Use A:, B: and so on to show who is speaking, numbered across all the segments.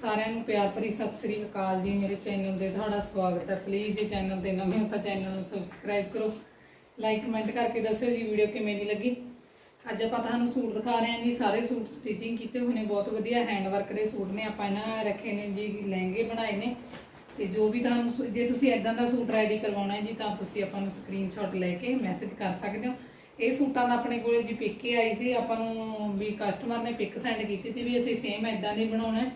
A: ਸਾਰਿਆਂ ਨੂੰ ਪਿਆਰ ਭਰੀ ਸਤਿ ਸ੍ਰੀ ਅਕਾਲ ਜੀ। ਮੇਰੇ ਚੈਨਲ ਦੇ ਤੁਹਾਡਾ ਸਵਾਗਤ ਹੈ। ਪਲੀਜ਼ ਜੇ ਚੈਨਲ ਦੇ ਨਵੇਂ ਹੋ ਤਾਂ ਚੈਨਲ ਨੂੰ ਸਬਸਕ੍ਰਾਈਬ ਕਰੋ। ਲਾਈਕ ਕਮੈਂਟ ਕਰਕੇ ਦੱਸਿਓ ਜੀ ਵੀਡੀਓ ਕਿਵੇਂ ਦੀ ਲੱਗੀ। ਅੱਜ ਆਪਾਂ ਤੁਹਾਨੂੰ ਸੂਟ ਦਿਖਾ ਰਹੇ ਹਾਂ ਜੀ। ਸਾਰੇ ਸੂਟ ਸਟਿਚਿੰਗ ਕੀਤੇ ਹੋਏ ਨੇ। ਬਹੁਤ ਵਧੀਆ ਹੈਂਡ ਵਰਕ ਦੇ ਸੂਟ ਨੇ। ਆਪਾਂ ਇਹਨਾਂ ਰੱਖੇ ਨੇ ਜੀ, ਲਹਿੰਗੇ ਬਣਾਏ ਨੇ। ਤੇ ਜੋ ਵੀ ਤੁਹਾਨੂੰ ਜੇ ਤੁਸੀਂ ਐਦਾਂ ਦਾ ਸੂਟ ਰੈਡੀ ਕਰਵਾਉਣਾ ਹੈ ਜੀ, ਤਾਂ ਤੁਸੀਂ ਆਪਾਂ ਨੂੰ ਸਕਰੀਨਸ਼ਾਟ ਲੈ ਕੇ ਮੈਸੇਜ ਕਰ ਸਕਦੇ ਹੋ। ਇਹ ਸੂਟਾਂ ਦਾ ਆਪਣੇ ਕੋਲੇ ਜੀ ਪਿਕ ਹੀ ਆਈ ਸੀ। ਆਪਾਂ ਨੂੰ ਵੀ ਕਸਟਮਰ ਨੇ ਪਿਕ ਸੈਂਡ ਕੀਤੀ ਸੀ ਵੀ ਅਸੀਂ ਸੇਮ ਐਦਾਂ ਦੇ ਬਣਾਉਣਾ ਹੈ।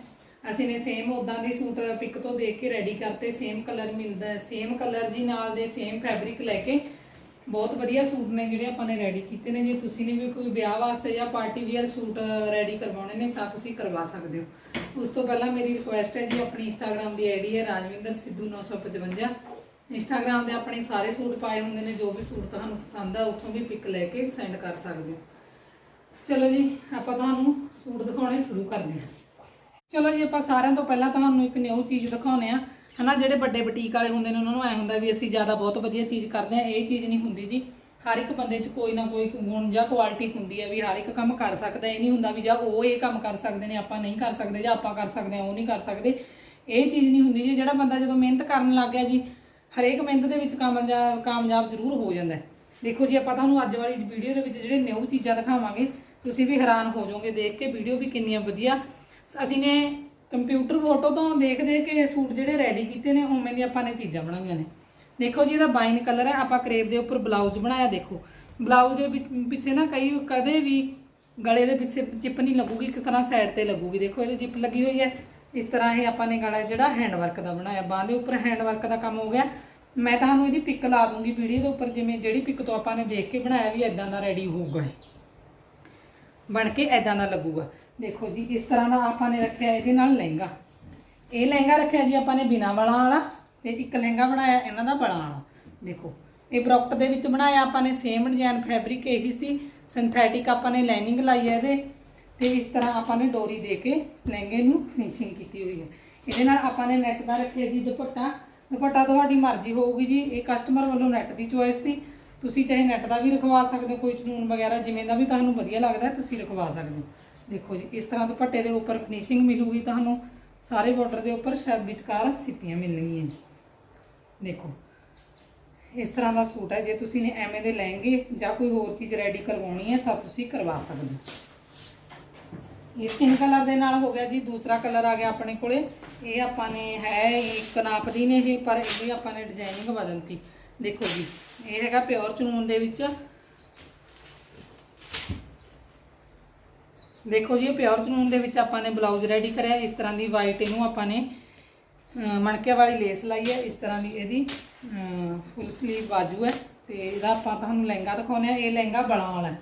A: ਅਸੀਂ ਨੇ ਸੇਮ ਉਦਾਂ ਦੇ ਸੂਟ ਪਿਕ ਤੋਂ ਦੇਖ ਕੇ ਰੈਡੀ ਕਰਤੇ ਸੇਮ ਕਲਰ ਮਿਲਦਾ ਸੇਮ ਕਲਰ ਜੀ ਨਾਲ ਦੇ ਸੇਮ ਫੈਬਰਿਕ ਲੈ ਕੇ ਬਹੁਤ ਵਧੀਆ ਸੂਟ ਨੇ ਜਿਹੜੇ ਆਪਾਂ ਨੇ ਰੈਡੀ ਕੀਤੇ ਨੇ। ਜੇ ਤੁਸੀਂ ਨੇ ਵੀ ਕੋਈ ਵਿਆਹ ਵਾਸਤੇ ਜਾਂ ਪਾਰਟੀ ਵੀਅਰ ਸੂਟ ਰੈਡੀ ਕਰਵਾਉਣੇ ਨੇ ਤਾਂ ਤੁਸੀਂ ਕਰਵਾ ਸਕਦੇ ਹੋ। ਉਸ ਤੋਂ ਪਹਿਲਾਂ ਮੇਰੀ ਰਿਕੁਐਸਟ ਹੈ ਜੀ, ਆਪਣੀ ਇੰਸਟਾਗ੍ਰam ਦੀ ਆਈਡੀ ਹੈ ਰਾਜਵਿੰਦਰ ਸਿੱਧੂ 955 ਇੰਸਟਾਗ੍ਰam ਦੇ ਆਪਣੇ ਸਾਰੇ ਸੂਟ ਪਾਏ ਹੁੰਦੇ ਨੇ, ਜੋ ਵੀ ਸੂਟ ਤੁਹਾਨੂੰ ਪਸੰਦ ਆ, ਉੱਥੋਂ ਵੀ ਪਿਕ ਲੈ ਕੇ ਸੈਂਡ ਕਰ ਸਕਦੇ ਹੋ। ਚਲੋ ਜੀ, ਆਪਾਂ ਤੁਹਾਨੂੰ ਸੂਟ ਦਿਖਾਉਣੇ ਸ਼ੁਰੂ ਕਰਦੇ ਹਾਂ। ਚਲੋ ਜੀ, ਆਪਾਂ ਸਾਰਿਆਂ ਤੋਂ ਪਹਿਲਾਂ ਤੁਹਾਨੂੰ ਇੱਕ ਨਿਊ ਚੀਜ਼ ਦਿਖਾਉਨੇ ਆ ਹਨਾ, ਜਿਹੜੇ ਵੱਡੇ ਬੁਟੀਕ ਵਾਲੇ ਹੁੰਦੇ ਨੇ, ਉਹਨਾਂ ਨੂੰ ਐ ਹੁੰਦਾ ਵੀ ਅਸੀਂ ਜ਼ਿਆਦਾ ਬਹੁਤ ਵਧੀਆ ਚੀਜ਼ ਕਰਦੇ ਆ ਇਹ ਚੀਜ਼ ਨਹੀਂ ਹੁੰਦੀ ਜੀ। ਹਰ ਇੱਕ ਬੰਦੇ 'ਚ ਕੋਈ ਨਾ ਕੋਈ ਗੁਣ ਜਾਂ ਕੁਆਲਿਟੀ ਹੁੰਦੀ ਹੈ ਵੀ ਹਰ ਇੱਕ ਕੰਮ ਕਰ ਸਕਦਾ। ਇਹ ਨਹੀਂ ਹੁੰਦਾ ਵੀ ਜਾਂ ਉਹ ਇਹ ਕੰਮ ਕਰ ਸਕਦੇ ਨੇ, ਆਪਾਂ ਨਹੀਂ ਕਰ ਸਕਦੇ ਜਾਂ ਆਪਾਂ ਕਰ ਸਕਦੇ ਆ ਉਹ ਨਹੀਂ ਕਰ ਸਕਦੇ। ਇਹ ਚੀਜ਼ ਨਹੀਂ ਹੁੰਦੀ ਜੀ। ਜਿਹੜਾ ਬੰਦਾ ਜਦੋਂ ਮਿਹਨਤ ਕਰਨ ਲੱਗ ਗਿਆ ਜੀ, ਹਰੇਕ ਮਿਹਨਤ ਦੇ ਵਿੱਚ ਕਾਮਯਾਬ ਕਾਮਯਾਬ ਜ਼ਰੂਰ ਹੋ ਜਾਂਦਾ ਦੇਖੋ ਜੀ, ਆਪਾਂ ਤੁਹਾਨੂੰ ਅੱਜ ਵਾਲੀ ਵੀਡੀਓ ਦੇ ਵਿੱਚ ਜਿਹੜੇ ਨਿਊ ਚੀਜ਼ਾਂ ਦਿਖਾਵਾਂਗੇ, ਤੁਸੀਂ ਵੀ ਹੈਰਾਨ ਹੋ ਜਾਓਗੇ। ਦੇਖ ਕੇ ਵੀਡੀਓ ਵੀ ਕਿੰਨੀਆਂ ਵਧੀਆ ਅਸੀਂ ਨੇ ਕੰਪਿਊਟਰ ਫੋਟੋ ਤੋਂ ਦੇਖ ਦੇਖ ਕੇ ਸੂਟ ਜਿਹੜੇ ਰੈਡੀ ਕੀਤੇ ਨੇ, ਉਵੇਂ ਦੀ ਆਪਾਂ ਨੇ ਚੀਜ਼ਾਂ ਬਣਾਈਆਂ ਨੇ। ਦੇਖੋ ਜੀ, ਇਹਦਾ ਬਾਈਨ ਕਲਰ ਹੈ, ਆਪਾਂ ਕਰੇਪ ਦੇ ਉੱਪਰ ਬਲਾਊਜ਼ ਬਣਾਇਆ, ਦੇਖੋ। ਬਲਾਊਜ਼ ਦੇ ਵਿੱਚ- ਪਿੱਛੇ ਨਾ ਕਈ ਕਦੇ ਵੀ ਗਲੇ ਦੇ ਪਿੱਛੇ ਜਿਪ ਨਹੀਂ ਲੱਗੂਗੀ, ਕਿਸ ਤਰ੍ਹਾਂ ਸਾਈਡ ਤੇ ਲੱਗੂਗੀ। ਦੇਖੋ, ਇਹਦੇ ਜਿਪ ਲੱਗੀ ਹੋਈ ਹੈ। ਇਸ ਤਰ੍ਹਾਂ ਇਹ ਆਪਾਂ ਨੇ ਗਲਾ ਜਿਹੜਾ ਹੈਂਡ ਵਰਕ ਦਾ ਬਣਾਇਆ। ਬਾਹ ਦੇ ਉੱਪਰ ਹੈਂਡ ਵਰਕ ਦਾ ਕੰਮ ਹੋ ਗਿਆ। ਮੈਂ ਤੁਹਾਨੂੰ ਇਹਦੀ ਪਿਕ ਲਾ ਦੂੰਗੀ ਵੀਡੀਓ ਦੇ ਉੱਪਰ, ਜਿਵੇਂ ਜਿਹੜੀ ਪਿਕ ਤੋਂ ਆਪਾਂ ਨੇ ਦੇਖ ਕੇ ਬਣਾਇਆ ਵੀ ਇਦਾਂ ਦਾ ਰੈਡੀ ਹੋਊਗਾ ਬਣ ਕੇ ਐਦਾਂ ਦਾ ਲੱਗੂਗਾ। ਦੇਖੋ ਜੀ, ਇਸ ਤਰ੍ਹਾਂ ਦਾ ਆਪਾਂ ਨੇ ਰੱਖਿਆ ਇਹਦੇ ਨਾਲ ਲਹਿੰਗਾ। ਇਹ ਲਹਿੰਗਾ ਰੱਖਿਆ ਜੀ ਆਪਾਂ ਨੇ ਬਿਨਾ ਵਾਲਾਂ ਵਾਲਾ ਤੇ ਇੱਕ ਲਹਿੰਗਾ ਬਣਾਇਆ ਇਹਨਾਂ ਦਾ ਵਾਲਾਂ ਵਾਲਾ। ਦੇਖੋ, ਇਹ ਬਰੋਕਟ ਦੇ ਵਿੱਚ ਬਣਾਇਆ ਆਪਾਂ ਨੇ ਸੇਮ ਡਿਜ਼ਾਈਨ ਫੈਬਰਿਕ ਇਹੀ ਸੀ ਸਿੰਥੈਟਿਕ ਆਪਾਂ ਨੇ ਲਾਈਨਿੰਗ ਲਾਈ ਹੈ ਇਹਦੇ। ਤੇ ਇਸ ਤਰ੍ਹਾਂ ਆਪਾਂ ਨੇ ਡੋਰੀ ਦੇ ਕੇ ਲਹਿੰਗੇ ਨੂੰ ਫਿਨਿਸ਼ਿੰਗ ਕੀਤੀ ਹੋਈ ਹੈ। ਇਹਦੇ ਨਾਲ ਆਪਾਂ ਨੇ ਨੈਟ ਦਾ ਰੱਖਿਆ ਜੀ ਦੁਪੱਟਾ। ਦੁਪੱਟਾ ਤੁਹਾਡੀ ਮਰਜ਼ੀ ਹੋਊਗੀ ਜੀ, ਇਹ ਕਸਟਮਰ ਵੱਲੋਂ ਨੈਟ ਦੀ ਚੋਇਸ ਸੀ। ਤੁਸੀਂ ਚਾਹੇ ਨੈਟ ਦਾ ਵੀ ਰਖਵਾ ਸਕਦੇ ਹੋ, ਕੋਈ ਚਨੂਨ ਵਗੈਰਾ ਜਿਵੇਂ ਦਾ ਵੀ ਤੁਹਾਨੂੰ ਵਧੀਆ ਲੱਗਦਾ, ਤੁਸੀਂ ਰਖਵਾ ਸਕਦੇ ਹੋ। ਦੇਖੋ ਜੀ, ਇਸ ਤਰ੍ਹਾਂ ਦੁਪੱਟੇ ਦੇ ਉੱਪਰ ਫਿਨਿਸ਼ਿੰਗ ਮਿਲੂਗੀ ਤੁਹਾਨੂੰ, ਸਾਰੇ ਬਾਰਡਰ ਦੇ ਉੱਪਰ ਸ਼ਬ ਵਿਚਕਾਰ ਸਿੱਪੀਆਂ ਮਿਲਣਗੀਆਂ ਜੀ। ਦੇਖੋ, ਇਸ ਤਰ੍ਹਾਂ ਦਾ ਸੂਟ ਹੈ, ਜੇ ਤੁਸੀਂ ਨੇ ਐਵੇਂ ਦੇ ਲਹਿੰਗੇ ਜਾਂ ਕੋਈ ਹੋਰ ਚੀਜ਼ ਰੈਡੀ ਕਰਵਾਉਣੀ ਹੈ, ਤਾਂ ਤੁਸੀਂ ਕਰਵਾ ਸਕਦੇ ਹੋ। ਇਹ ਤਿੰਨ ਕਲਰ ਦੇ ਨਾਲ ਹੋ ਗਿਆ ਜੀ, ਦੂਸਰਾ ਕਲਰ ਆ ਗਿਆ ਆਪਣੇ ਕੋਲੇ। ਇਹ ਆਪਾਂ ਨੇ, ਹੈ ਇੱਕ ਨਾਪ ਦੀ ਨੇ ਇਹ ਪਰ ਇਹਦੀ ਆਪਾਂ ਨੇ ਡਿਜ਼ਾਈਨਿੰਗ ਬਦਲਤੀ। ਦੇਖੋ ਜੀ, ਇਹ ਹੈਗਾ ਪਿਓਰ ਚਨੂਨ ਦੇ ਵਿੱਚ। ਦੇਖੋ ਜੀ ਇਹ ਪਿਓਰ ਚਨੂਨ ਦੇ ਵਿੱਚ ਆਪਾਂ ਨੇ ਬਲਾਊਜ਼ ਰੈਡੀ ਕਰਿਆ। ਇਸ ਤਰ੍ਹਾਂ ਦੀ ਵਾਈਟ ਇਹਨੂੰ ਆਪਾਂ ਨੇ ਅਹ, ਮਣਕਿਆਂ ਵਾਲੀ ਲੇਸ ਲਾਈ ਹੈ। ਇਸ ਤਰ੍ਹਾਂ ਦੀ ਇਹਦੀ ਫੁੱਲ ਸਲੀਵ ਬਾਜੂ ਹੈ। ਤੇ ਇਹਦਾ ਆਪਾਂ ਤੁਹਾਨੂੰ ਲਹਿੰਗਾ ਦਿਖਾਉਂਦੇ ਆ ਇਹ ਲਹਿੰਗਾ ਬਲਾਂ ਵਾਲਾ ਹੈ।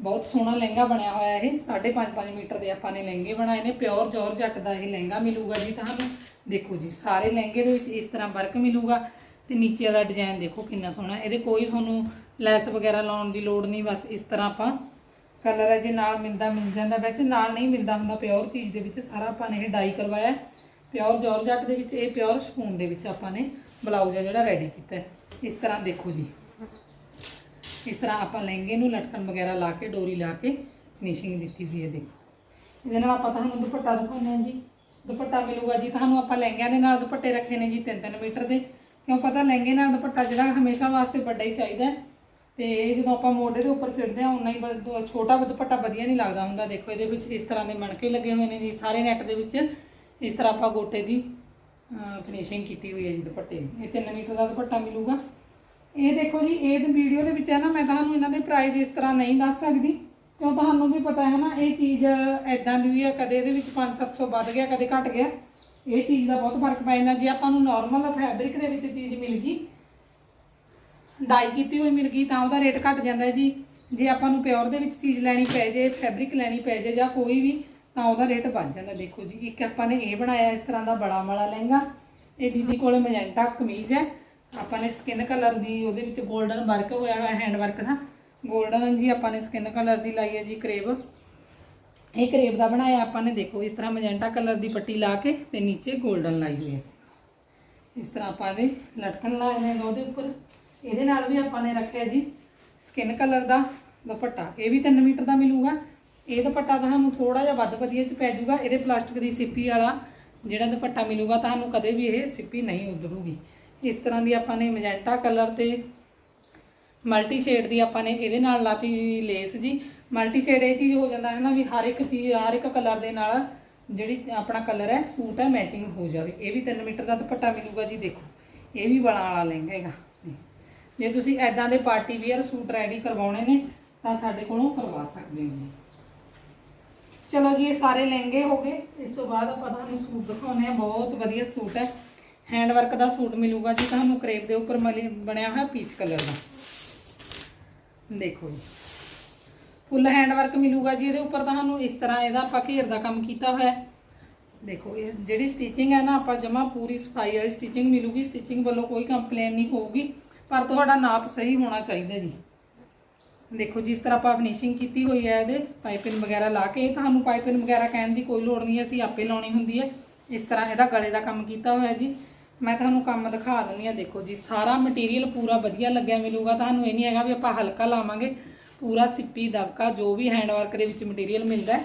A: ਬਹੁਤ ਸੋਹਣਾ ਲਹਿੰਗਾ ਬਣਿਆ ਹੋਇਆ ਇਹ। 5.5 ਮੀਟਰ ਦੇ ਆਪਾਂ ਨੇ ਲਹਿੰਗੇ ਬਣਾਏ ਨੇ। ਪਿਓਰ ਜੋਰਜੱਟ ਦਾ ਇਹ ਲਹਿੰਗਾ ਮਿਲੂਗਾ ਜੀ ਤੁਹਾਨੂੰ। ਦੇਖੋ ਜੀ ਸਾਰੇ ਲਹਿੰਗੇ ਦੇ ਵਿੱਚ ਇਸ ਤਰ੍ਹਾਂ ਵਰਕ ਮਿਲੂਗਾ। ਤੇ ਨੀਚੇ ਦਾ ਡਿਜ਼ਾਈਨ ਦੇਖੋ ਕਿੰਨਾ ਸੋਹਣਾ। ਇਹਦੇ ਕੋਈ ਤੁਹਾਨੂੰ ਲੈਸ ਵਗੈਰਾ ਲਾਉਣ ਦੀ ਲੋੜ ਨਹੀਂ। ਬਸ ਇਸ ਤਰ੍ਹਾਂ ਆਪਾਂ ਕਲਰ ਹੈ ਜੇ ਨਾਲ ਮਿਲਦਾ, ਮਿਲ ਜਾਂਦਾ। ਵੈਸੇ ਨਾਲ ਨਹੀਂ ਮਿਲਦਾ ਹੁੰਦਾ ਪਿਓਰ ਚੀਜ਼ ਦੇ ਵਿੱਚ। ਸਾਰਾ ਆਪਾਂ ਨੇ ਇਹ ਡਾਈ ਕਰਵਾਇਆ ਪਿਓਰ ਜੋਰਜੱਟ ਦੇ ਵਿੱਚ, ਇਹ ਪਿਓਰ ਸ਼ਪੂਨ ਦੇ ਵਿੱਚ ਆਪਾਂ ਨੇ ਬਲਾਊਜ਼ ਹੈ ਜਿਹੜਾ ਰੈਡੀ ਕੀਤਾ ਇਸ ਤਰ੍ਹਾਂ ਦੇਖੋ ਜੀ। ਇਸ ਤਰ੍ਹਾਂ ਆਪਾਂ ਲਹਿੰਗੇ ਨੂੰ ਲਟਕਣ ਵਗੈਰਾ ਲਾ ਕੇ, ਡੋਰੀ ਲਾ ਕੇ ਫਿਨਿਸ਼ਿੰਗ ਦਿੱਤੀ ਹੋਈ ਹੈ, ਦੇਖੋ। ਇਹਦੇ ਨਾਲ ਆਪਾਂ ਤੁਹਾਨੂੰ ਦੁਪੱਟਾ ਦਿਖਾਉਂਦੇ ਹਾਂ ਜੀ। ਦੁਪੱਟਾ ਮਿਲੂਗਾ ਜੀ। ਤੁਹਾਨੂੰ ਆਪਾਂ ਲਹਿੰਗਿਆਂ ਦੇ ਨਾਲ ਦੁਪੱਟੇ ਰੱਖੇ ਨੇ ਜੀ 3-3 ਮੀਟਰ ਦੇ। ਕਿਉਂ ਪਤਾ ਲਹਿੰਗੇ ਨਾਲ ਦੁਪੱਟਾ ਜਿਹੜਾ ਹਮੇਸ਼ਾ ਵਾਸਤੇ ਵੱਡਾ ਹੀ ਚਾਹੀਦਾ ਹੈ। ਤੇ ਇਹ ਜਦੋਂ ਆਪਾਂ ਮੋਢੇ ਦੇ ਉੱਪਰ ਸਿੱਟਦੇ ਆ ਉਨਾ ਹੀ ਬ- ਛੋਟਾ ਦੁਪੱਟਾ ਵਧੀਆ ਨਹੀਂ ਲੱਗਦਾ ਹੁੰਦਾ। ਦੇਖੋ, ਇਹਦੇ ਵਿੱਚ ਇਸ ਤਰ੍ਹਾਂ ਦੇ ਮਣਕੇ ਲੱਗੇ ਹੋਏ ਨੇ ਜੀ। ਸਾਰੇ ਨੈਟ ਦੇ ਵਿੱਚ ਇਸ ਤਰ੍ਹਾਂ ਆਪਾਂ ਗੋਟੇ ਦੀ ਫਿਨਿਸ਼ਿੰਗ ਕੀਤੀ ਹੋਈ ਹੈ ਜੀ ਦੁਪੱਟੇ ਦੀ। ਇਹ 3 ਮੀਟਰ ਦਾ ਦੁਪੱਟਾ ਮਿਲੂਗਾ। ਇਹ ਦੇਖੋ ਜੀ, ਇਹ ਵੀਡੀਓ ਦੇ ਵਿੱਚ ਹੈ ਨਾ, ਮੈਂ ਤੁਹਾਨੂੰ ਇਹਨਾਂ ਦੇ ਪ੍ਰਾਈਸ ਇਸ ਤਰ੍ਹਾਂ ਨਹੀਂ ਦੱਸ ਸਕਦੀ। ਕਿਉਂ ਤੁਹਾਨੂੰ ਵੀ ਪਤਾ ਹੈ ਨਾ, ਇਹ ਚੀਜ਼ ਐਦਾਂ ਦੀ ਵੀ ਹੈ, ਕਦੇ ਇਹਦੇ ਵਿੱਚ 5-700 ਵੱਧ ਗਿਆ, ਕਦੇ ਘਟ ਗਿਆ। ਇਹ ਚੀਜ਼ ਦਾ ਬਹੁਤ ਫ਼ਰਕ ਪੈ ਜਾਂਦਾ। ਜੇ ਆਪਾਂ ਨੂੰ ਨਾਰਮਲ ਫੈਬਰਿਕ ਦੇ ਵਿੱਚ ਚੀਜ਼ ਮਿਲ ਗਈ ਡਾਈ ਕੀਤੀ ਹੋਈ ਮਿਲ ਗਈ ਤਾਂ ਉਹਦਾ ਰੇਟ ਘਟ ਜਾਂਦਾ ਜੀ। ਜੇ ਆਪਾਂ ਨੂੰ ਪਿਓਰ ਦੇ ਵਿੱਚ ਚੀਜ਼ ਲੈਣੀ ਪੈ ਜੇ ਫੈਬਰਿਕ ਲੈਣੀ ਪੈ ਜੇ ਜਾਂ ਕੋਈ ਵੀ, ਤਾਂ ਉਹਦਾ ਰੇਟ ਵੱਧ ਜਾਂਦਾ। ਦੇਖੋ ਜੀ, ਇੱਕ ਆਪਾਂ ਨੇ ਇਹ ਬਣਾਇਆ ਇਸ ਤਰ੍ਹਾਂ ਦਾ ਬੜਾ ਮਾਲਾ ਲਹਿੰਗਾ। ਇਹ ਦੀਦੀ ਕੋਲੇ ਮੈਜੈਂਟਾ ਕਮੀਜ਼ ਹੈ। ਆਪਾਂ ਨੇ ਸਕਿਨ ਕਲਰ ਦੀ ਉਹਦੇ ਵਿੱਚ ਗੋਲਡਨ ਵਰਕ ਹੋਇਆ ਹੋਇਆ ਹੈਂਡ ਵਰਕ ਦਾ। ਗੋਲਡਨ ਜੀ ਆਪਾਂ ਨੇ ਸਕਿਨ ਕਲਰ ਦੀ ਲਾਈ ਹੈ ਜੀ ਕਰੇਬ ਇਹ ਕਰੇਬ ਦਾ ਬਣਾਇਆ ਆਪਾਂ ਨੇ। ਦੇਖੋ, ਇਸ ਤਰ੍ਹਾਂ ਮੈਜੈਂਟਾ ਕਲਰ ਦੀ ਪੱਟੀ ਲਾ ਕੇ ਤੇ ਨੀਚੇ ਗੋਲਡਨ ਲਾਈ ਹੋਈ ਹੈ। ਇਸ ਤਰ੍ਹਾਂ ਆਪਾਂ ਦੇ ਲਟਕਣ ਲਾਏ ਨੇ ਉਹਦੇ ਉੱਪਰ। ਇਹਦੇ ਨਾਲ ਵੀ ਆਪਾਂ ਨੇ ਰੱਖਿਆ ਜੀ ਸਕਿਨ ਕਲਰ ਦਾ ਦੁਪੱਟਾ। ਇਹ ਵੀ 3 ਮੀਟਰ ਦਾ ਮਿਲੂਗਾ। ਇਹ ਦੁਪੱਟਾ ਤੁਹਾਨੂੰ ਥੋੜਾ ਜਿਹਾ ਵੱਧ ਵਧੀਆ ਚ ਪੈ ਜਾਊਗਾ। ਇਹਦੇ ਪਲਾਸਟਿਕ ਦੀ ਸਿੱਪੀ ਵਾਲਾ ਜਿਹੜਾ ਦੁਪੱਟਾ ਮਿਲੂਗਾ, ਤੁਹਾਨੂੰ ਕਦੇ ਵੀ ਇਹ ਸਿੱਪੀ ਨਹੀਂ ਉਧੜੂਗੀ ਇਸ ਤਰ੍ਹਾਂ ਦੀ ਆਪਾਂ ਨੇ ਮੈਜੈਂਟਾ ਕਲਰ ਤੇ ਮਲਟੀ ਸ਼ੇਡ ਦੀ ਆਪਾਂ ਨੇ ਇਹਦੇ ਨਾਲ ਲਾਤੀ ਲੇਸ ਜੀ। ਮਲਟੀ ਸ਼ੇਡ ਇਹ ਚੀਜ਼ ਹੋ ਜਾਂਦਾ ਹੈ ਨਾ ਵੀ ਹਰ ਇੱਕ ਚੀਜ਼, ਹਰ ਇੱਕ ਕਲਰ ਦੇ ਨਾਲ ਜਿਹੜੀ ਆਪਣਾ ਕਲਰ ਹੈ, ਸੂਟ ਹੈ ਮੈਚਿੰਗ ਹੋ ਜਾਵੇ। ਇਹ ਵੀ 3 ਮੀਟਰ ਦਾ ਦੁਪੱਟਾ ਮਿਲੂਗਾ ਜੀ, ਦੇਖੋ। ਇਹ ਵੀ ਬਣਾ ਵਾਲਾ ਲਹਿੰਗਾ ਹੈਗਾ। ਜੇ ਤੁਸੀਂ ਐਦਾਂ ਦੇ ਪਾਰਟੀ ਵੇਅਰ ਸੂਟ ਰੈਡੀ ਕਰਵਾਉਣੇ ਨੇ, ਤਾਂ ਸਾਡੇ ਕੋਲੋਂ ਕਰਵਾ ਸਕਦੇ ਹੋ ਚਲੋ ਜੀ, ਇਹ ਸਾਰੇ ਲਹਿੰਗੇ ਹੋ ਗਏ। ਇਸ ਤੋਂ ਬਾਅਦ ਆਪਾਂ ਤੁਹਾਨੂੰ ਸੂਟ ਦਿਖਾਉਣੇ ਆ ਬਹੁਤ ਵਧੀਆ ਸੂਟ ਹੈ। ਹੈਂਡ ਵਰਕ ਦਾ ਸੂਟ ਮਿਲੂਗਾ ਜੀ ਤੁਹਾਨੂੰ, ਕਰੇਪ ਦੇ ਉੱਪਰ ਮਲੀ- ਬਣਿਆ ਹੋਇਆ ਪੀਚ ਕਲਰ ਦਾ। ਦੇਖੋ ਜੀ। ਫੁੱਲ ਹੈਂਡ ਵਰਕ ਮਿਲੂਗਾ ਜੀ ਇਹਦੇ ਉੱਪਰ ਤੁਹਾਨੂੰ। ਇਸ ਤਰ੍ਹਾਂ ਇਹਦਾ ਆਪਾਂ ਘੇਰ ਦਾ ਕੰਮ ਕੀਤਾ ਹੋਇਆ ਦੇਖੋ, ਇਹ ਜਿਹੜੀ ਸਟਿਚਿੰਗ ਹੈ ਨਾ, ਆਪਾਂ ਜਮਾ ਪੂਰੀ ਸਫ਼ਾਈ ਵਾਲੀ ਸਟਿਚਿੰਗ ਮਿਲੂਗੀ। ਸਟਿਚਿੰਗ ਵੱਲੋਂ ਕੋਈ ਕੰਪਲੇਨ ਨਹੀਂ ਹੋਊਗੀ। ਪਰ ਤੁਹਾਡਾ ਨਾਪ ਸਹੀ ਹੋਣਾ ਚਾਹੀਦਾ ਜੀ। ਦੇਖੋ, ਜਿਸ ਤਰ੍ਹਾਂ ਆਪਾਂ ਫਿਨਿਸ਼ਿੰਗ ਕੀਤੀ ਹੋਈ ਹੈ ਇਹਦੇ ਪਾਈਪਿੰਗ ਵਗੈਰਾ ਲਾ ਕੇ ਤੁਹਾਨੂੰ ਪਾਈਪਿੰਗ ਵਗੈਰਾ ਕਹਿਣ ਦੀ ਕੋਈ ਲੋੜ ਨਹੀਂ ਅਸੀਂ ਆਪੇ ਲਾਉਣੀ ਹੁੰਦੀ ਹੈ। ਇਸ ਤਰ੍ਹਾਂ ਇਹਦਾ ਗਲੇ ਦਾ ਕੰਮ ਕੀਤਾ ਹੋਇਆ ਜੀ। ਮੈਂ ਤੁਹਾਨੂੰ ਕੰਮ ਦਿਖਾ ਦਿੰਦੀ ਆ ਦੇਖੋ ਜੀ, ਸਾਰਾ ਮਟੀਰੀਅਲ ਪੂਰਾ ਵਧੀਆ ਲੱਗਿਆ ਮਿਲੂਗਾ। ਤੁਹਾਨੂੰ ਇਹ ਨਹੀਂ ਹੈਗਾ ਵੀ ਆਪਾਂ ਹਲਕਾ ਲਾਵਾਂਗੇ, ਪੂਰਾ ਸਿੱਪੀ, ਦਬਕਾ, ਜੋ ਵੀ ਹੈਂਡ ਵਰਕ ਦੇ ਵਿੱਚ ਮਟੀਰੀਅਲ ਮਿਲਦਾ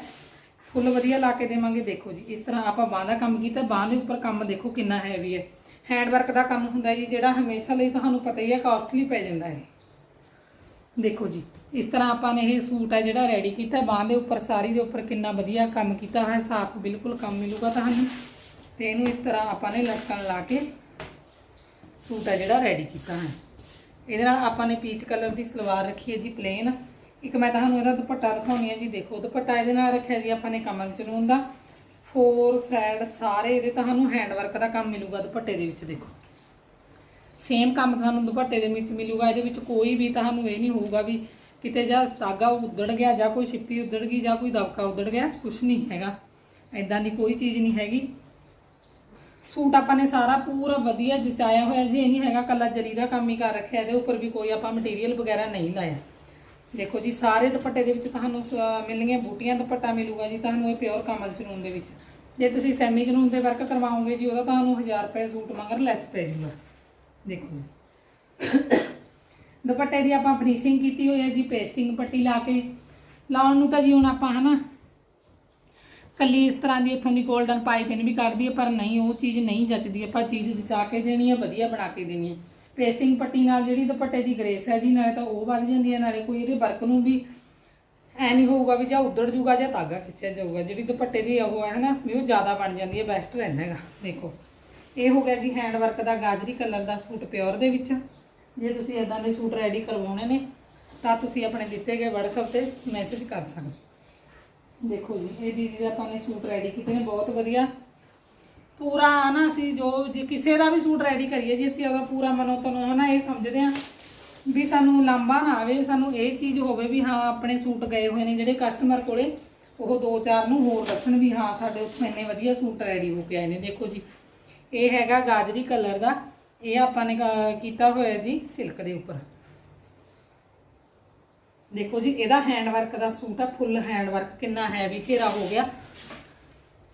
A: ਫੁੱਲ ਵਧੀਆ ਲਾ ਕੇ ਦੇਵਾਂਗੇ। ਦੇਖੋ ਜੀ, ਇਸ ਤਰ੍ਹਾਂ ਆਪਾਂ ਬਾਂਹ ਦਾ ਕੰਮ ਕੀਤਾ, ਬਾਂਹ ਦੇ ਉੱਪਰ ਕੰਮ ਦੇਖੋ ਕਿੰਨਾ ਹੈਵੀ ਹੈ। ਹੈਂਡ ਵਰਕ ਦਾ ਕੰਮ ਹੁੰਦਾ ਜੀ, ਜਿਹੜਾ ਹਮੇਸ਼ਾ ਲਈ ਤੁਹਾਨੂੰ ਪਤਾ ਹੀ ਹੈ ਕਾਸਟਲੀ ਪੈ ਜਾਂਦਾ ਹੈ। ਦੇਖੋ ਜੀ, ਇਸ ਤਰ੍ਹਾਂ ਆਪਾਂ ਨੇ ਇਹ ਸੂਟ ਹੈ ਜਿਹੜਾ ਰੈਡੀ ਕੀਤਾ ਬਾਂਹ ਦੇ ਉੱਪਰ, ਸਾਰੀ ਦੇ ਉੱਪਰ ਕਿੰਨਾ ਵਧੀਆ ਕੰਮ ਕੀਤਾ ਹੋਇਆ ਸਾਫ਼ ਬਿਲਕੁਲ ਕੰਮ ਮਿਲੂਗਾ ਤੁਹਾਨੂੰ। ਤੇ ਇਹਨੂੰ ਇਸ ਤਰ੍ਹਾਂ ਆਪਾਂ ਨੇ ਲਟਕਣ ਲਾ ਕੇ ਸੂਟ ਹੈ ਜਿਹੜਾ ਰੈਡੀ ਕੀਤਾ ਹੈ। ਇਹਦੇ ਨਾਲ ਆਪਾਂ ਨੇ ਪੀਚ ਕਲਰ ਦੀ ਸਲਵਾਰ ਰੱਖੀ ਹੈ ਜੀ ਪਲੇਨ ਇੱਕ ਮੈਂ ਤੁਹਾਨੂੰ ਇਹਦਾ ਦੁਪੱਟਾ ਦਿਖਾਉਣੀ ਹੈ ਜੀ, ਦੇਖੋ ਦੁਪੱਟਾ ਇਹਦੇ ਨਾਲ ਰੱਖਿਆ ਜੀ, ਆਪਾਂ ਨੇ ਕਮਲ ਚਨੂਨ ਦਾ। ਫੋਰ ਸਾਈਡ ਸਾਰੇ ਇਹਦੇ ਤੁਹਾਨੂੰ ਹੈਂਡ ਵਰਕ ਦਾ ਕੰਮ ਮਿਲੂਗਾ ਦੁਪੱਟੇ ਦੇ ਵਿੱਚ ਦੇਖੋ। ਸੇਮ ਕੰਮ ਤੁਹਾਨੂੰ ਦੁਪੱਟੇ ਦੇ ਵਿੱਚ ਮਿਲੂਗਾ, ਇਹਦੇ ਵਿੱਚ ਕੋਈ ਵੀ ਤੁਹਾਨੂੰ ਇਹ ਨਹੀਂ ਹੋਊਗਾ ਵੀ ਕਿਤੇ ਜਾਂ ਧਾਗਾ ਉੱਧੜ ਗਿਆ ਜਾਂ ਕੋਈ ਛਿੱਪੀ ਉੱਧੜ ਗਈ ਜਾਂ ਕੋਈ ਦਬਕਾ ਉੱਧੜ ਗਿਆ ਕੁਝ ਨਹੀਂ ਹੈਗਾ। ਐਦਾਂ ਦੀ ਕੋਈ ਚੀਜ਼ ਨਹੀਂ ਹੈਗੀ। ਸੂਟ ਆਪਾਂ ਨੇ ਸਾਰਾ ਪੂਰਾ ਵਧੀਆ ਜਚਾਇਆ ਹੋਇਆ ਜੀ, ਇਹ ਨਹੀਂ ਹੈਗਾ ਕੱਲਾ ਜਰੀ ਦਾ ਕੰਮ ਹੀ ਕਰ ਰੱਖਿਆ, ਇਹਦੇ ਉੱਪਰ ਵੀ ਕੋਈ ਆਪਾਂ ਮਟੀਰੀਅਲ ਵਗੈਰਾ ਨਹੀਂ ਲਾਇਆ। ਦੇਖੋ ਜੀ, ਸਾਰੇ ਦੁਪੱਟੇ ਦੇ ਵਿੱਚ ਤੁਹਾਨੂੰ ਮਿਲਣਗੀਆਂ ਬੂਟੀਆਂ, ਦੁਪੱਟਾ ਮਿਲੂਗਾ ਜੀ ਤੁਹਾਨੂੰ ਇਹ ਪਿਓਰ ਕਮਲ ਚਨੂਨ ਦੇ ਵਿੱਚ। ਜੇ ਤੁਸੀਂ ਸੈਮੀ ਚਨੂਨ ਦੇ ਵਰਕ ਕਰਵਾਓਗੇ ਜੀ, ਉਹਦਾ ਤੁਹਾਨੂੰ 1000 ਰੁਪਏ ਸੂਟ ਮਗਰ ਲੈਸ ਪੈ ਜੂਗਾ। ਦੇਖੋ ਜੀ। ਦੁਪੱਟੇ ਦੀ ਆਪਾਂ ਫਿਨਿਸ਼ਿੰਗ ਕੀਤੀ ਹੋਈ ਹੈ ਜੀ ਪੇਸਟਿੰਗ ਪੱਟੀ ਲਾ ਕੇ। ਲਾਉਣ ਨੂੰ ਤਾਂ ਜੀ ਹੁਣ ਆਪਾਂ ਹਨਾ, ਕੱਲੀ ਇਸ ਤਰ੍ਹਾਂ ਦੀ ਇੱਥੋਂ ਦੀ 골ਡਨ ਪਾਈਪਿੰਗ ਵੀ ਕੱਢਦੀ ਹੈ ਪਰ ਨਹੀਂ, ਉਹ ਚੀਜ਼ ਨਹੀਂ ਜੱਚਦੀ। ਆਪਾਂ ਚੀਜ਼ ਜਚਾ ਕੇ ਦੇਣੀ ਹੈ, ਵਧੀਆ ਬਣਾ ਕੇ ਦੇਣੀ ਹੈ। ਪੇਸਟਿੰਗ ਪੱਟੀ ਨਾਲ ਜਿਹੜੀ ਦੁਪੱਟੇ ਦੀ ਗ੍ਰੇਸ ਹੈ ਜੀ, ਨਾਲੇ ਤਾਂ ਉਹ ਵੱਧ ਜਾਂਦੀ ਹੈ, ਨਾਲੇ ਕੋਈ ਇਹਦੇ ਵਰਕ ਨੂੰ ਵੀ ਐ ਨਹੀਂ ਹੋਊਗਾ ਵੀ ਜਾਂ ਉਧੜ ਜੂਗਾ ਜਾਂ ਧਾਗਾ ਖਿੱਚਿਆ ਜਾਊਗਾ। ਜਿਹੜੀ ਦੁਪੱਟੇ ਦੀ ਉਹ ਹੈ ਨਾ, ਵੀ ਉਹ ਜ਼ਿਆਦਾ ਬਣ ਜਾਂਦੀ ਹੈ ਬੈਸਟ ਰਹਿੰਦਾ ਹੈਗਾ, ਦੇਖੋ। ਇਹ ਹੋ ਗਿਆ ਜੀ ਹੈਂਡ ਵਰਕ ਦਾ ਗਾਜਰੀ ਕਲਰ ਦਾ ਸੂਟ ਪਿਓਰ ਦੇ ਵਿੱਚ। ਜੇ ਤੁਸੀਂ ਇਦਾਂ ਦੇ ਸੂਟ ਰੈਡੀ ਕਰਵਾਉਣੇ ਨੇ, ਤਾਂ ਤੁਸੀਂ ਆਪਣੇ ਦਿੱਤੇ ਗਏ WhatsApp ਤੇ ਮੈਸੇਜ ਕਰ ਸਕਦੇ ਦੇਖੋ ਜੀ, ਇਹ ਦੀਦੀ ਦਾ ਆਪਾਂ ਨੇ ਸੂਟ ਰੈਡੀ ਕੀਤੇ ਨੇ, ਬਹੁਤ ਵਧੀਆ। ਪੂਰਾ ਨਾ ਅਸੀਂ ਜੋ ਜੇ ਕਿਸੇ ਦਾ ਵੀ ਸੂਟ ਰੈਡੀ ਕਰੀਏ ਜੀ, ਅਸੀਂ ਉਹਦਾ ਪੂਰਾ ਮਨੋ ਤਨੋ ਹਨਾ ਇਹ ਸਮਝਦੇ ਆ ਵੀ ਸਾਨੂੰ ਲਾਂਬਾ ਨਾ ਆਵੇ, ਸਾਨੂੰ ਇਹ ਚੀਜ਼ ਹੋਵੇ ਵੀ ਹਾਂ, ਆਪਣੇ ਸੂਟ ਗਏ ਹੋਏ ਨੇ ਜਿਹੜੇ ਕਸਟਮਰ ਕੋਲੇ, ਉਹ ਦੋ ਚਾਰ ਨੂੰ ਹੋਰ ਦੱਸਣ ਵੀ ਹਾਂ, ਸਾਡੇ ਉੱਥੋਂ ਇੰਨੇ ਵਧੀਆ ਸੂਟ ਰੈਡੀ ਹੋ ਕੇ ਆਏ ਨੇ। ਦੇਖੋ ਜੀ, ਇਹ ਹੈਗਾ ਗਾਜਰੀ ਕਲਰ ਦਾ, ਇਹ ਆਪਾਂ ਨੇ ਕੀਤਾ ਹੋਇਆ ਜੀ ਸਿਲਕ ਦੇ ਉੱਪਰ। ਦੇਖੋ ਜੀ, ਇਹਦਾ ਹੈਂਡ ਵਰਕ ਦਾ ਸੂਟ ਆ ਫੁੱਲ ਹੈਂਡ ਵਰਕ ਕਿੰਨਾ ਹੈਵੀ ਘੇਰਾ ਹੋ ਗਿਆ।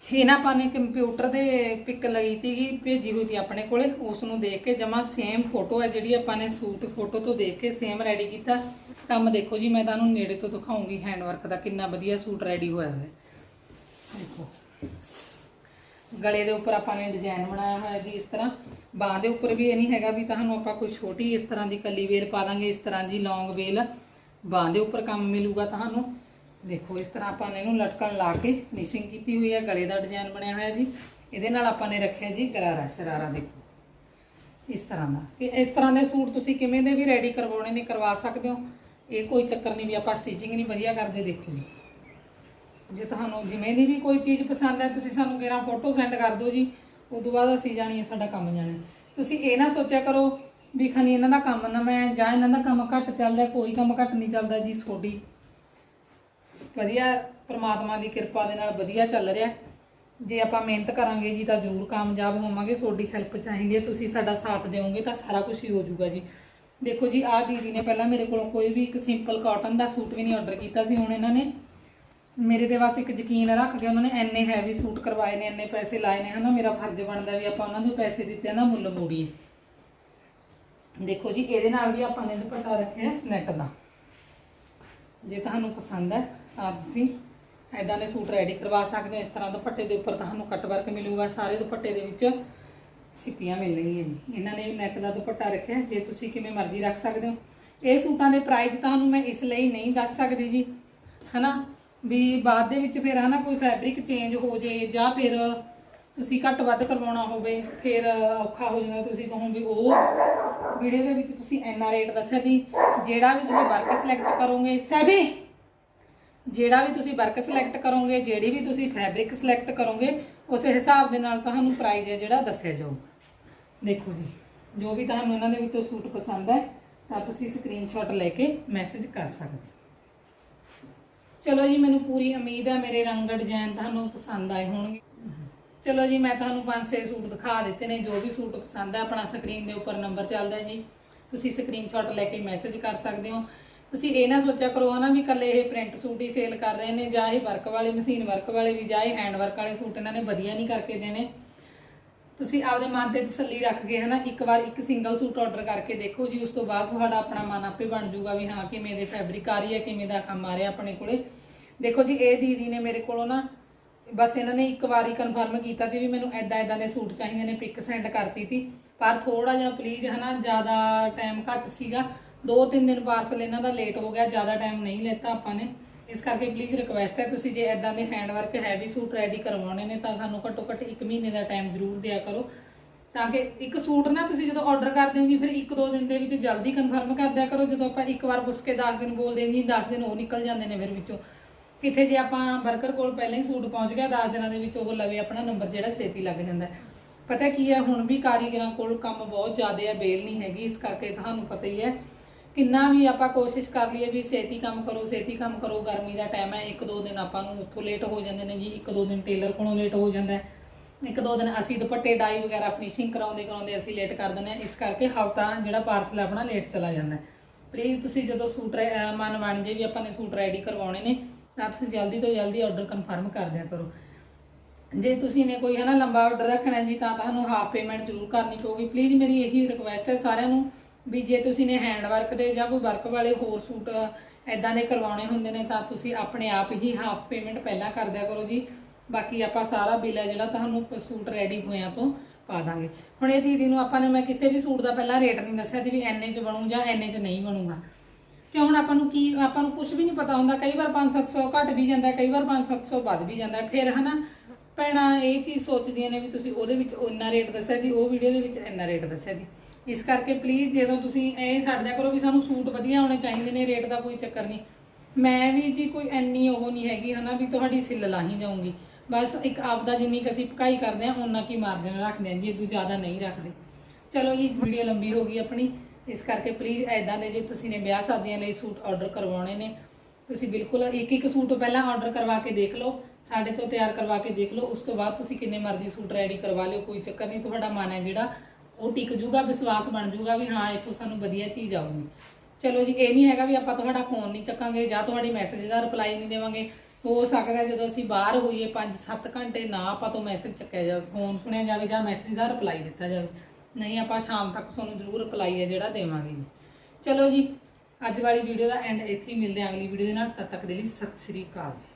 A: ਇਹ ਨਾ ਆਪਾਂ ਨੇ ਕੰਪਿਊਟਰ ਦੇ ਪਿਕ ਲਈ ਤੀਗੀ ਭੇਜੀ ਹੋਈ ਸੀ ਆਪਣੇ ਕੋਲੇ ਉਸ ਨੂੰ ਦੇਖ ਕੇ ਜਮਾ ਸੇਮ ਫੋਟੋ ਹੈ ਜਿਹੜੀ ਆਪਾਂ ਨੇ ਸੂਟ ਫੋਟੋ ਤੋਂ ਦੇਖ ਕੇ ਸੇਮ ਰੈਡੀ ਕੀਤਾ। ਕੰਮ ਦੇਖੋ ਜੀ, ਮੈਂ ਤੁਹਾਨੂੰ ਨੇੜੇ ਤੋਂ ਦਿਖਾਉਂਗੀ ਹੈਂਡਵਰਕ ਦਾ ਕਿੰਨਾ ਵਧੀਆ ਸੂਟ ਰੈਡੀ ਹੋਇਆ ਹੈ ਦੇਖੋ। ਗਲੇ ਦੇ ਉੱਪਰ ਆਪਾਂ ਨੇ ਡਿਜ਼ਾਈਨ ਬਣਾਇਆ ਹੋਇਆ ਜੀ ਇਸ ਤਰ੍ਹਾਂ। ਬਾਹ ਦੇ ਉੱਪਰ ਵੀ ਇਹ ਨਹੀਂ ਹੈਗਾ ਵੀ ਤੁਹਾਨੂੰ ਆਪਾਂ ਕੋਈ ਛੋਟੀ ਇਸ ਤਰ੍ਹਾਂ ਦੀ ਕੱਲੀ ਵੇਲ ਪਾ ਦਾਂਗੇ, ਇਸ ਤਰ੍ਹਾਂ ਜੀ ਲੌਂਗ ਵੇਲ ਬਾਹ ਦੇ ਉੱਪਰ ਕੰਮ ਮਿਲੂਗਾ ਤੁਹਾਨੂੰ। ਦੇਖੋ, ਇਸ ਤਰ੍ਹਾਂ ਆਪਾਂ ਨੇ ਇਹਨੂੰ ਲਟਕਣ ਲਾ ਕੇ ਫਿਨਿਸ਼ਿੰਗ ਕੀਤੀ ਹੋਈ ਹੈ, ਗਲੇ ਦਾ ਡਿਜ਼ਾਈਨ ਬਣਿਆ ਹੋਇਆ ਜੀ। ਇਹਦੇ ਨਾਲ ਆਪਾਂ ਨੇ ਰੱਖਿਆ ਜੀ ਗਰਾਰਾ ਸ਼ਰਾਰਾ, ਦੇਖੋ। ਇਸ ਤਰ੍ਹਾਂ ਦਾ। ਕਿ ਇਸ ਤਰ੍ਹਾਂ ਦੇ ਸੂਟ ਤੁਸੀਂ ਕਿਵੇਂ ਦੇ ਵੀ ਰੈਡੀ ਕਰਵਾਉਣੇ ਨੇ, ਕਰਵਾ ਸਕਦੇ ਹੋ। ਇਹ ਕੋਈ ਚੱਕਰ ਨਹੀਂ ਵੀ ਆਪਾਂ ਸਟਿਚਿੰਗ ਨਹੀਂ ਵਧੀਆ ਕਰਦੇ, ਦੇਖੋ ਜੀ। ਜੇ ਤੁਹਾਨੂੰ ਜਿਵੇਂ ਦੀ ਵੀ ਕੋਈ ਚੀਜ਼ ਪਸੰਦ ਹੈ, ਤੁਸੀਂ ਸਾਨੂੰ ਕਿਹੜਾ ਫੋਟੋ ਸੈਂਡ ਕਰ ਦਿਓ ਜੀ। ਉਦੋਂ ਬਾਅਦ ਅਸੀਂ ਜਾਣੀ ਸਾਡਾ ਕੰਮ ਜਾਣਾ ਤੁਸੀਂ ਇਹ ਨਾ ਸੋਚਿਆ ਕਰੋ ਵੀ ਖਨੀ ਇਹਨਾਂ ਦਾ ਕੰਮ ਨਾ ਮੈਂ ਜਾਂ ਇਹਨਾਂ ਦਾ ਕੰਮ ਘੱਟ ਚੱਲਦਾ, ਕੋਈ ਕੰਮ ਘੱਟ ਨਹੀਂ ਚੱਲਦਾ ਜੀ, ਤੁਹਾਡੀ ਵਧੀਆ ਪ੍ਰਮਾਤਮਾ ਦੀ ਕਿਰਪਾ ਦੇ ਨਾਲ ਵਧੀਆ ਚੱਲ ਰਿਹਾ। ਜੇ ਆਪਾਂ ਮਿਹਨਤ ਕਰਾਂਗੇ ਜੀ ਤਾਂ ਜ਼ਰੂਰ ਕਾਮਯਾਬ ਹੋਵਾਂਗੇ, ਤੁਹਾਡੀ ਹੈਲਪ ਚਾਹੀਦੀ ਹੈ, ਤੁਸੀਂ ਸਾਡਾ ਸਾਥ ਦਿਓਗੇ ਤਾਂ ਸਾਰਾ ਕੁਝ ਹੀ ਹੋ ਜਾਊਗਾ ਜੀ। ਦੇਖੋ ਜੀ, ਆਹ ਦੀਦੀ ਨੇ ਪਹਿਲਾਂ ਮੇਰੇ ਕੋਲੋਂ ਕੋਈ ਵੀ ਇੱਕ ਸਿੰਪਲ ਕਾਟਨ ਦਾ ਸੂਟ ਵੀ ਨਹੀਂ ਆਰਡਰ ਕੀਤਾ ਸੀ, ਹੁਣ ਇਹਨਾਂ ਨੇ ਮੇਰੇ ਤੇ ਬਸ ਇੱਕ ਯਕੀਨ ਰੱਖ ਕੇ ਉਹਨਾਂ ਨੇ ਐਨੇ ਹੈਵੀ ਸੂਟ ਕਰਵਾਏ ਨੇ ਐਨੇ ਪੈਸੇ ਲਾਏ ਨੇ, ਹਨਾ, ਮੇਰਾ ਫਰਜ਼ ਬਣਦਾ ਵੀ ਆਪਾਂ ਉਹਨਾਂ ਦੇ ਪੈਸੇ ਦਿੱਤੇ ਨਾ ਮੁੱਲ ਮੋੜੀਏ। ਦੇਖੋ ਜੀ, ਇਹਦੇ ਨਾਲ ਵੀ ਆਪਾਂ ਨੇ ਦੁਪੱਟਾ ਰੱਖਿਆ ਨੈਟ ਦਾ। ਜੇ ਤੁਹਾਨੂੰ ਪਸੰਦ ਹੈ ਤਾਂ ਤੁਸੀਂ ਐਦਾਂ ਦੇ ਸੂਟ ਰੈਡੀ ਕਰਵਾ ਸਕਦੇ ਹੋ, ਇਸ ਤਰ੍ਹਾਂ ਦੁਪੱਟੇ ਦੇ ਉੱਪਰ ਤੁਹਾਨੂੰ ਕੱਟ ਵਰਕ ਮਿਲੂਗਾ, ਸਾਰੇ ਦੁਪੱਟੇ ਦੇ ਵਿੱਚ ਸਿੱਪੀਆਂ ਮਿਲਣਗੀਆਂ ਜੀ। ਇਹਨਾਂ ਨੇ ਨੈਟ ਦਾ ਦੁਪੱਟਾ ਰੱਖਿਆ, ਜੇ ਤੁਸੀਂ ਕਿਵੇਂ ਮਰਜ਼ੀ ਰੱਖ ਸਕਦੇ ਹੋ। ਇਹ ਸੂਟਾਂ ਦੇ ਪ੍ਰਾਈਸ ਤੁਹਾਨੂੰ ਮੈਂ ਇਸ ਲਈ ਨਹੀਂ ਦੱਸ ਸਕਦੀ ਜੀ, ਹਨਾ? ਵੀ ਬਾਅਦ ਦੇ ਵਿੱਚ ਫਿਰ ਹਨਾ ਕੋਈ ਫੈਬਰਿਕ ਚੇਂਜ ਹੋ ਜੇ ਜਾਂ ਫਿਰ ਤੁਸੀਂ ਘੱਟ ਵੱਧ ਕਰਵਾਉਣਾ ਹੋਵੇ, ਫਿਰ ਔਖਾ ਹੋ ਜਾਂਦਾ। ਤੁਸੀਂ ਕਹੋ ਵੀ ਉਹ ਵੀਡੀਓ ਦੇ ਵਿੱਚ ਤੁਸੀਂ ਇੰਨਾ ਰੇਟ ਦੱਸਿਆ ਦੀ ਜਿਹੜਾ ਵੀ ਤੁਸੀਂ ਵਰਕ ਸਿਲੈਕਟ ਕਰੋਗੇ ਸਭੀ ਜਿਹੜਾ ਵੀ ਤੁਸੀਂ ਵਰਕ ਸਿਲੈਕਟ ਕਰੋਗੇ, ਜਿਹੜੀ ਵੀ ਤੁਸੀਂ ਫੈਬਰਿਕ ਸਿਲੈਕਟ ਕਰੋਗੇ, ਉਸੇ ਹਿਸਾਬ ਦੇ ਨਾਲ ਤੁਹਾਨੂੰ ਪ੍ਰਾਈਸ ਹੈ ਜਿਹੜਾ ਦੱਸਿਆ ਜਾਊਗਾ ਦੇਖੋ ਜੀ, ਜੋ ਵੀ ਤੁਹਾਨੂੰ ਇਹਨਾਂ ਦੇ ਵਿੱਚੋਂ ਸੂਟ ਪਸੰਦ ਹੈ, ਤਾਂ ਤੁਸੀਂ ਸਕਰੀਨਸ਼ਾਟ ਲੈ ਕੇ ਮੈਸੇਜ ਕਰ ਸਕਦੇ ਹੋ। ਚਲੋ ਜੀ, ਮੈਨੂੰ ਪੂਰੀ ਉਮੀਦ ਹੈ ਮੇਰੇ ਰੰਗ ਡਿਜ਼ਾਈਨ ਤੁਹਾਨੂੰ ਪਸੰਦ ਆਏ ਹੋਣਗੇ। ਚਲੋ ਜੀ, ਮੈਂ ਤੁਹਾਨੂੰ ਪੰਜ ਛੇ ਸੂਟ ਦਿਖਾ ਦਿੱਤੇ ਨੇ, ਜੋ ਵੀ ਸੂਟ ਪਸੰਦ ਹੈ, ਆਪਣਾ ਸਕਰੀਨ ਦੇ ਉੱਪਰ ਨੰਬਰ ਚੱਲਦਾ ਜੀ। ਤੁਸੀਂ ਸਕਰੀਨਸ਼ਾਟ ਲੈ ਕੇ ਮੈਸੇਜ ਕਰ ਸਕਦੇ ਹੋ। ਤੁਸੀਂ ਇਹ ਨਾ ਸੋਚਿਆ ਕਰੋ ਹਨਾ ਵੀ ਕੱਲੇ ਇਹ ਪ੍ਰਿੰਟ ਸੂਟ ਹੀ ਸੇਲ ਕਰ ਰਹੇ ਨੇ ਜਾਂ ਇਹ ਵਰਕ ਵਾਲੇ ਮਸ਼ੀਨ ਵਰਕ ਵਾਲੇ ਵੀ ਜਾਂ ਇਹ ਹੈਂਡ ਵਰਕ ਵਾਲੇ ਸੂਟ ਇਹਨਾਂ ਨੇ ਵਧੀਆ ਨਹੀਂ ਕਰਕੇ ਦੇਣੇ। ਤੁਸੀਂ ਆਪਦੇ ਮਨ ਤੇ ਤਸੱਲੀ ਰੱਖ ਕੇ ਹਨਾ, ਇੱਕ ਵਾਰ ਇੱਕ ਸਿੰਗਲ ਸੂਟ ਆਰਡਰ ਕਰਕੇ ਦੇਖੋ ਜੀ, ਉਸ ਤੋਂ ਬਾਅਦ ਤੁਹਾਡਾ ਆਪਣਾ ਮਨ ਆਪੇ ਬਣ ਜਾਊਗਾ ਵੀ ਹਾਂ, ਕਿਵੇਂ ਦੇ ਫੈਬਰਿਕ ਆ ਰਹੀ ਹੈ, ਕਿਵੇਂ ਦਾ ਕੰਮ ਆ ਰਿਹਾ ਆਪਣੇ ਕੋਲੇ। ਦੇਖੋ ਜੀ, ਇਹ ਦੀਦੀ ਨੇ ਮੇਰੇ ਕੋਲੋਂ ਨਾ ਬਸ ਇਹਨਾਂ ਨੇ ਇੱਕ ਵਾਰੀ ਕਨਫਰਮ ਕੀਤਾ ਸੀ ਵੀ ਮੈਨੂੰ ਐਦਾਂ ਐਦਾਂ ਦੇ ਸੂਟ ਚਾਹੀਦੇ ਨੇ ਪਿਕ ਸੈਂਡ ਕਰਤੀ ਸੀ। ਪਰ ਥੋੜਾ ਜਿਹਾ ਪਲੀਜ਼ ਹਨਾ, ਜ਼ਿਆਦਾ ਟਾਈਮ ਘੱਟ ਸੀਗਾ। ਦੋ ਤਿੰਨ ਦਿਨ ਪਾਰਸਲ ਇਹਨਾਂ ਦਾ ਲੇਟ ਹੋ ਗਿਆ, ਜ਼ਿਆਦਾ ਟਾਈਮ ਨਹੀਂ ਲੈਤਾ ਆਪਾਂ ਨੇ। ਇਸ ਕਰਕੇ ਪਲੀਜ਼ ਰਿਕਵੈਸਟ ਹੈ, ਤੁਸੀਂ ਜੇ ਐਦਾਂ ਦੇ hand work heavy suit ready ਕਰਵਾਉਣੇ ਨੇ, ਤਾਂ ਸਾਨੂੰ ਘੱਟੋ ਘੱਟ 1 ਮਹੀਨੇ ਦਾ ਟਾਈਮ ਜ਼ਰੂਰ ਦਿਆ ਕਰੋ। ਤਾਂ ਕਿ ਇੱਕ ਸੂਟ ਨਾ ਤੁਸੀਂ ਜਦੋਂ ਆਰਡਰ ਕਰਦੇ ਹੋ ਜੀ, ਫਿਰ ਇੱਕ ਦੋ ਦਿਨ ਦੇ ਵਿੱਚ ਜਲਦੀ ਕਨਫਰਮ ਕਰ ਦਿਆ ਕਰੋ। ਜਦੋਂ ਆਪਾਂ ਇੱਕ ਵਾਰ ਪੁੱਛ ਕੇ 10 ਦਿਨ ਬੋਲਦੇ ਨਹੀਂ ਜੀ 10 ਦਿਨ ਉਹ ਨਿਕਲ ਜਾਂਦੇ ਨੇ ਫਿਰ ਵਿੱਚੋਂ। ਕਿੱਥੇ ਜੇ ਆਪਾਂ ਵਰਕਰ ਕੋਲ ਪਹਿਲਾਂ ਹੀ ਸੂਟ ਪਹੁੰਚ ਗਿਆ 10 ਦਿਨਾਂ ਦੇ ਵਿੱਚ ਉਹ ਲਵੇ ਆਪਣਾ ਨੰਬਰ ਜਿਹੜਾ ਛੇਤੀ ਲੱਗ ਜਾਂਦਾ ਪਤਾ ਕੀ ਹੈ, ਹੁਣ ਵੀ ਕਾਰੀਗਰਾਂ ਕੋਲ ਕੰਮ ਬਹੁਤ ਜ਼ਿਆਦਾ ਹੈ, ਬੇਲ ਨਹੀਂ ਹੈਗੀ, ਇਸ ਕਰਕੇ ਤੁਹਾਨੂੰ ਪਤਾ ਹੀ ਹੈ। ਕਿੰਨਾ ਵੀ ਆਪਾਂ ਕੋਸ਼ਿਸ਼ ਕਰ ਲਈਏ ਵੀ ਛੇਤੀ ਕੰਮ ਕਰੋ ਛੇਤੀ ਕੰਮ ਕਰੋ, ਗਰਮੀ ਦਾ ਟਾਈਮ ਹੈ, ਇੱਕ ਦੋ ਦਿਨ ਆਪਾਂ ਨੂੰ ਉੱਥੋਂ ਲੇਟ ਹੋ ਜਾਂਦੇ ਨੇ ਜੀ, ਇੱਕ ਦੋ ਦਿਨ ਟੇਲਰ ਕੋਲੋਂ ਲੇਟ ਹੋ ਜਾਂਦਾ ਇੱਕ ਦੋ ਦਿਨ ਅਸੀਂ ਦੁਪੱਟੇ ਡਾਈ ਵਗੈਰਾ ਫਿਨਿਸ਼ਿੰਗ ਕਰਾਉਂਦੇ ਕਰਾਉਂਦੇ ਅਸੀਂ ਲੇਟ ਕਰ ਦਿੰਦੇ ਹਾਂ, ਇਸ ਕਰਕੇ ਹਫਤਾ ਜਿਹੜਾ ਪਾਰਸਲ ਆਪਣਾ ਲੇਟ ਚਲਾ ਜਾਂਦਾ ਪਲੀਜ਼ ਤੁਸੀਂ ਜਦੋਂ ਸੂਟ ਮਨ ਬਣ ਜੇ ਵੀ ਆਪਾਂ ਨੇ ਸੂਟ ਰੈਡੀ ਕਰਵਾਉਣੇ ਨੇ, ਤਾਂ ਤੁਸੀਂ ਜਲਦੀ ਤੋਂ ਜਲਦੀ ਆਰਡਰ ਕਨਫਰਮ ਕਰ ਦਿਆ ਕਰੋ। ਜੇ ਤੁਸੀਂ ਨੇ ਕੋਈ ਹੈ ਨਾ ਲੰਬਾ ਆਰਡਰ ਰੱਖਣਾ ਜੀ, ਤਾਂ ਤੁਹਾਨੂੰ ਹਾਫ ਪੇਮੈਂਟ ਜ਼ਰੂਰ ਕਰਨੀ ਪਊਗੀ। ਪਲੀਜ਼ ਮੇਰੀ ਇਹੀ ਰਿਕੁਐਸਟ ਹੈ ਸਾਰਿਆਂ ਨੂੰ ਵੀ ਜੇ ਤੁਸੀਂ ਨੇ ਹੈਂਡ ਵਰਕ ਦੇ ਜਾਂ ਕੋਈ ਵਰਕ ਵਾਲੇ ਹੋਰ ਸੂਟ ਐਦਾਂ ਦੇ ਕਰਵਾਉਣੇ ਹੁੰਦੇ ਨੇ ਤਾਂ ਤੁਸੀਂ ਆਪਣੇ ਆਪ ਹੀ ਹਾਫ ਪੇਮੈਂਟ ਪਹਿਲਾਂ ਕਰ ਦਿਆ ਕਰੋ ਜੀ। ਬਾਕੀ ਆਪਾਂ ਸਾਰਾ ਬਿੱਲ ਹੈ ਜਿਹੜਾ ਤੁਹਾਨੂੰ ਸੂਟ ਰੈਡੀ ਹੋਇਆਂ ਤੋਂ ਪਾ ਦਾਂਗੇ। ਹੁਣ ਇਹ ਦੀਦੀ ਨੂੰ ਆਪਾਂ ਨੇ ਮੈਂ ਕਿਸੇ ਵੀ ਸੂਟ ਦਾ ਪਹਿਲਾਂ ਰੇਟ ਨਹੀਂ ਦੱਸਿਆ ਸੀ ਵੀ ਐਨੇ 'ਚ ਬਣੂ ਜਾਂ ਐਨੇ 'ਚ ਨਹੀਂ ਬਣੂਗਾ। ਕਿਉਂ ਹੁਣ ਆਪਾਂ ਨੂੰ ਕੀ ਆਪਾਂ ਨੂੰ ਕੁਝ ਵੀ ਨਹੀਂ ਪਤਾ ਹੁੰਦਾ, ਕਈ ਵਾਰ 5-700 ਘੱਟ ਵੀ ਜਾਂਦਾ, ਕਈ ਵਾਰ 5-700 ਵੱਧ ਵੀ ਜਾਂਦਾ। ਫਿਰ ਹਨਾ ਭੈਣਾਂ ਇਹ ਚੀਜ਼ ਸੋਚਦੀਆਂ ਨੇ ਵੀ ਤੁਸੀਂ ਉਹਦੇ ਵਿੱਚ ਇੰਨਾ ਰੇਟ ਦੱਸਿਆ ਸੀ, ਉਹ ਵੀਡੀਓ ਦੇ ਵਿੱਚ ਇੰਨਾ ਰੇਟ ਦੱਸਿਆ ਸੀ। ਇਸ ਕਰਕੇ ਪਲੀਜ਼ ਜਦੋਂ ਤੁਸੀਂ ਇਹ ਛੱਡ ਦਿਆ ਕਰੋ ਵੀ ਸਾਨੂੰ ਸੂਟ ਵਧੀਆ ਹੋਣੇ ਚਾਹੀਦੇ ਨੇ ਰੇਟ ਦਾ ਕੋਈ ਚੱਕਰ ਨਹੀਂ। ਮੈਂ ਵੀ ਜੀ ਕੋਈ ਐਨੀ ਉਹ ਨਹੀਂ ਹੈਗੀ ਹਨਾ ਵੀ ਤੁਹਾਡੀ ਸਿੱਲ ਲਾਹੀ ਜਾਊਂਗੀ। ਬਸ ਇੱਕ ਆਪਦਾ ਜਿੰਨੀ ਕੁ ਅਸੀਂ ਪਕਾਈ ਕਰਦੇ ਹਾਂ ਉਹਨਾਂ ਕੀ ਮਾਰਜਨ ਰੱਖਦੇ ਹਾਂ ਜੀ ਇਦੋਂ ਜ਼ਿਆਦਾ ਨਹੀਂ ਰੱਖਦੇ। ਚਲੋ ਜੀ ਵੀਡੀਓ ਲੰਬੀ ਹੋ ਗਈ ਆਪਣੀ। ਇਸ ਕਰਕੇ ਪਲੀਜ਼ ਐਦਾਂ ਦੇ ਜੇ ਤੁਸੀਂ ਨੇ ਵਿਆਹ ਸ਼ਾਦੀਆਂ ਲਈ ਸੂਟ ਆਰਡਰ ਕਰਵਾਉਣੇ ਨੇ, ਤੁਸੀਂ ਬਿਲਕੁਲ ਇੱਕ ਇੱਕ ਸੂਟ ਪਹਿਲਾਂ ਆਰਡਰ ਕਰਵਾ ਕੇ ਦੇਖ ਲਓ। ਸਾਡੇ ਤੋਂ ਤਿਆਰ ਕਰਵਾ ਕੇ ਦੇਖ ਲਓ। ਉਸ ਤੋਂ ਬਾਅਦ ਤੁਸੀਂ ਕਿੰਨੇ ਮਰਜ਼ੀ ਸੂਟ ਰੈਡੀ ਕਰਵਾ ਲਿਓ, ਕੋਈ ਚੱਕਰ ਨਹੀਂ। ਤੁਹਾਡਾ ਮਨ ਹੈ ਜਿਹੜਾ ਉਹ ਟਿਕ ਜੂਗਾ, ਵਿਸ਼ਵਾਸ ਬਣ ਜੂਗਾ ਵੀ ਹਾਂ, ਇੱਥੋਂ ਸਾਨੂੰ ਵਧੀਆ ਚੀਜ਼ ਆਊਗੀ। ਚਲੋ ਜੀ, ਇਹ ਨਹੀਂ ਹੈਗਾ ਵੀ ਆਪਾਂ ਤੁਹਾਡਾ ਫੋਨ ਨਹੀਂ ਚੱਕਾਂਗੇ ਜਾਂ ਤੁਹਾਡੀ ਮੈਸੇਜ ਦਾ ਰਿਪਲਾਈ ਨਹੀਂ ਦੇਵਾਂਗੇ। ਹੋ ਸਕਦਾ ਜਦੋਂ ਅਸੀਂ ਬਾਹਰ ਹੋਈਏ 5-7 ਘੰਟੇ ਨਾ ਆਪਾਂ ਤੋਂ ਮੈਸੇਜ ਚੱਕਿਆ ਜਾਵੇ ਫੋਨ ਸੁਣਿਆ ਜਾਵੇ ਜਾਂ ਮੈਸੇਜ ਦਾ ਰਿਪਲਾਈ ਦਿੱਤਾ ਜਾਵੇ। ਨਹੀਂ, ਆਪਾਂ ਸ਼ਾਮ ਤੱਕ ਤੁਹਾਨੂੰ ਜ਼ਰੂਰ ਰਿਪਲਾਈ ਹੈ ਜਿਹੜਾ ਦੇਵਾਂਗੇ। ਜੀ ਚਲੋ ਜੀ, ਅੱਜ ਵਾਲੀ ਵੀਡੀਓ ਦਾ ਐਂਡ ਇੱਥੇ ਹੀ ਮਿਲਦੇ ਹਾਂ ਅਗਲੀ ਵੀਡੀਓ ਦੇ ਨਾਲ। ਤਦ ਤੱਕ ਦੇ ਲਈ ਸਤਿ ਸ੍ਰੀ ਅਕਾਲ ਜੀ।